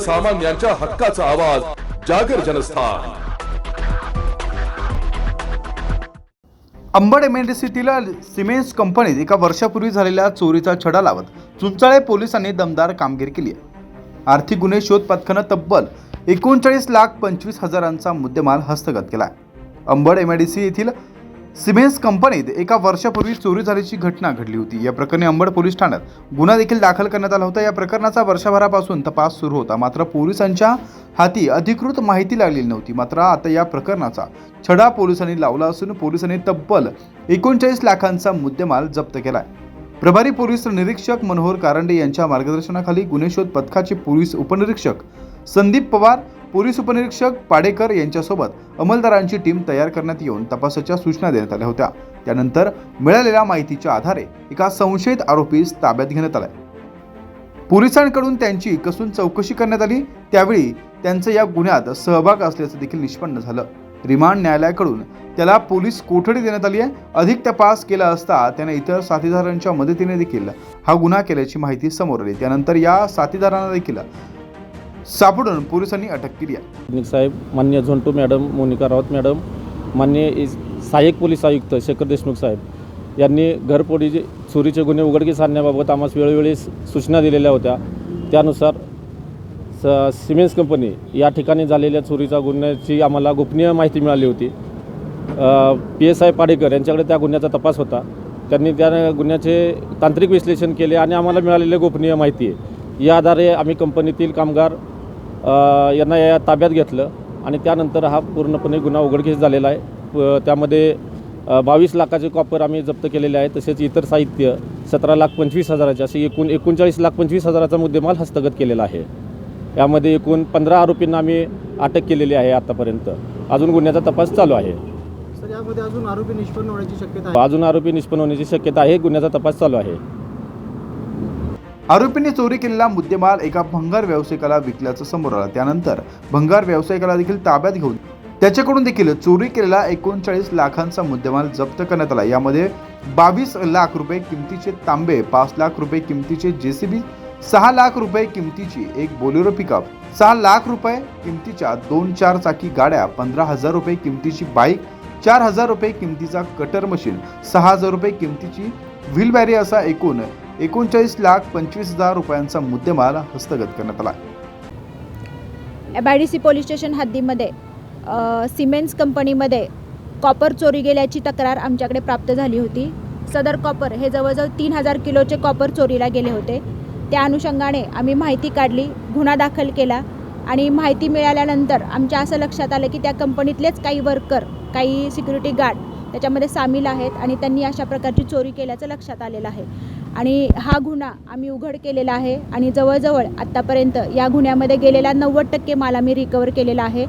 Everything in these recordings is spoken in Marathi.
सर्वसामान्यांच्या हक्काचा आवाज जागर जनस्थान. अंबड एमएनडीसीतील सिमेंट्स कंपनीत एका वर्षापूर्वी झालेल्या चोरीचा छडा लावत चुंचाळे पोलिसांनी दमदार कामगिरी केली आहे. आर्थिक गुन्हे शोध पथकानं तब्बल एकोणचाळीस लाख पंचवीस हजारांचा मुद्देमाल हस्तगत केला आहे. अंबड एमआयडीसी येथील सिमेन्स कंपनीत एका वर्षापूर्वी चोरी झाल्याची घटना घडली होती. या प्रकरणी अंबड पोलीस ठाण्यात गुन्हा देखील दाखल करण्यात आला होता. या प्रकरणाचा वर्षभरापासून तपास सुरू होता. मात्र पोलिसांच्या हाती अधिकृत माहिती लागलेली नव्हती. मात्र आता या प्रकरणाचा छडा पोलिसांनी लावला असून पोलिसांनी तब्बल एकोणचाळीस लाखांचा मुद्देमाल जप्त केलाय. प्रभारी पोलीस निरीक्षक मनोहर कारंडे यांच्या मार्गदर्शनाखाली गुन्हे शोध पथकाचे पोलीस उपनिरीक्षक संदीप पवार पोलीस उपनिरीक्षक पाडेकर यांच्यासोबत अंमलदारांची टीम तयार करण्यात येऊन तपासाच्या सूचना देण्यात आल्या होत्या. त्यानंतर मिळालेल्या माहितीच्या आधारे एका संशयित आरोपीस ताब्यात घेण्यात आलाय. पोलिसांकडून त्यांची कसून चौकशी करण्यात आली. त्यावेळी त्यांचं या गुन्ह्यात सहभाग असल्याचं देखील निष्पन्न झालं. रिमांड न्यायालयाकडून त्याला पोलीस कोठडी देण्यात आली आहे. अधिक तपास केला असता त्याने इतर साथीदारांच्या मदतीने देखील हा गुन्हा केल्याची माहिती समोर आली. त्यानंतर या साथीदारांना देखील सापडून पोलिसांनी अटक केली आहे. साहेब मान्य झोंटू मॅडम मोनिका राऊत मॅडम मान्य सहाय्यक पोलीस आयुक्त शेखर देशमुख साहेब यांनी घरपोडी चोरीचे गुन्हे उघडकीस आणण्याबाबत आम्हाला वेळोवेळी सूचना दिलेल्या होत्या. त्यानुसार स सिमेंट्स कंपनी या ठिकाणी झालेल्या चोरीच्या गुन्ह्याची आम्हाला गोपनीय माहिती मिळाली होती. पी एस आय पाडेकर यांच्याकडे त्या गुन्ह्याचा तपास होता. त्यांनी त्या गुन्ह्याचे तांत्रिक विश्लेषण केले आणि आम्हाला मिळालेली गोपनीय माहिती आहे. या आधारे आम्ही कंपनीतील कामगार यांना या ताब्यात घेतलं आणि त्यानंतर हा पूर्णपणे गुन्हा उघडकीस झालेला आहे. त्यामध्ये बावीस लाखाचे कॉपर आम्ही जप्त केलेले आहे तसेच इतर साहित्य सतरा लाख पंचवीस हजाराचे असे एकूण एकोणचाळीस लाख पंचवीस हजाराचा मुद्देमाल हस्तगत केलेला आहे. यामध्ये एकूण पंधरा आरोपींना आम्ही अटक केलेली आहे आतापर्यंत. अजून गुन्ह्याचा तपास चालू आहे. सर यामध्ये अजून आरोपी निष्पन्न होण्याची शक्यता अजून आरोपी निष्पन्न होण्याची शक्यता आहे गुन्ह्याचा तपास चालू आहे. आरोपींनी चोरी केलेला मुद्देमाल एका भंगार व्यावसायिकाला विकल्याचं समोर आलं. त्यानंतर भंगार व्यावसायिकाला देखील ताब्यात घेऊन त्याच्याकडून देखील चोरी केलेला एकोणचाळीस लाखांचा मुद्देमाल जप्त करण्यात आला. यामध्ये बावीस लाख रुपये किमतीचे तांबे पाच लाख रुपये किमतीचे जेसीबी सहा लाख रुपये किमतीची एक बोलेरो पिकअप सहा लाख रुपये किमतीच्या दोन चार चाकी गाड्या पंधरा हजार रुपये किमतीची बाईक चार हजार रुपये किमतीचा कटर मशीन सहा हजार रुपये किमतीची व्हीलबॅरी असा एकूण एकोणचाळीस लाख पंचवीस हजार रुपयांचा मुद्देमाल हस्तगत करण्यात आला. एम पोलीस स्टेशन हद्दीमध्ये सिमेंट्स कंपनीमध्ये कॉपर चोरी गेल्याची तक्रार आमच्याकडे प्राप्त झाली होती. सदर कॉपर हे जवळजवळ तीन हजार किलोचे कॉपर चोरीला गेले होते. त्या अनुषंगाने आम्ही माहिती काढली गुन्हा दाखल केला आणि माहिती मिळाल्यानंतर आमच्या असं लक्षात आलं की त्या कंपनीतलेच काही वर्कर काही सिक्युरिटी गार्ड त्याच्यामध्ये सामील आहेत आणि त्यांनी अशा प्रकारची चोरी केल्याचं लक्षात आलेलं आहे. आणि हा गुन्हा आम्ही उघड केलेला आहे आणि जवळजवळ आत्तापर्यंत या गुन्ह्यामध्ये गेलेला नव्वद टक्के माल आम्ही रिकवर केलेला आहे.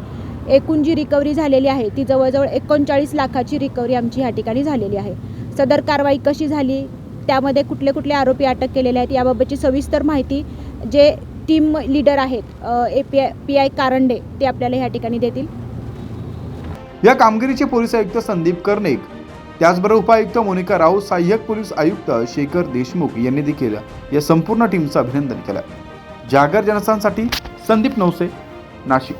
एकूण जी रिकव्हरी झालेली आहे ती जवळजवळ एकोणचाळीस लाखाची रिकव्हरी आमची ह्या ठिकाणी झालेली आहे. सदर कारवाई कशी झाली त्यामध्ये कुठले कुठले आरोपी अटक केलेले आहेत याबाबतची सविस्तर माहिती जे टीम लीडर आहेत A P I P I Karande ते आपल्याला ह्या ठिकाणी देतील. या कामगिरीचे पोलीस आयुक्त संदीप कर्णिक त्याचबरोबर उपायुक्त मोनिका राऊत सहाय्यक पोलीस आयुक्त शेखर देशमुख यांनी देखील या संपूर्ण टीमचं अभिनंदन केलं. जागर जनसांसाठी संदीप नवसे नाशिक.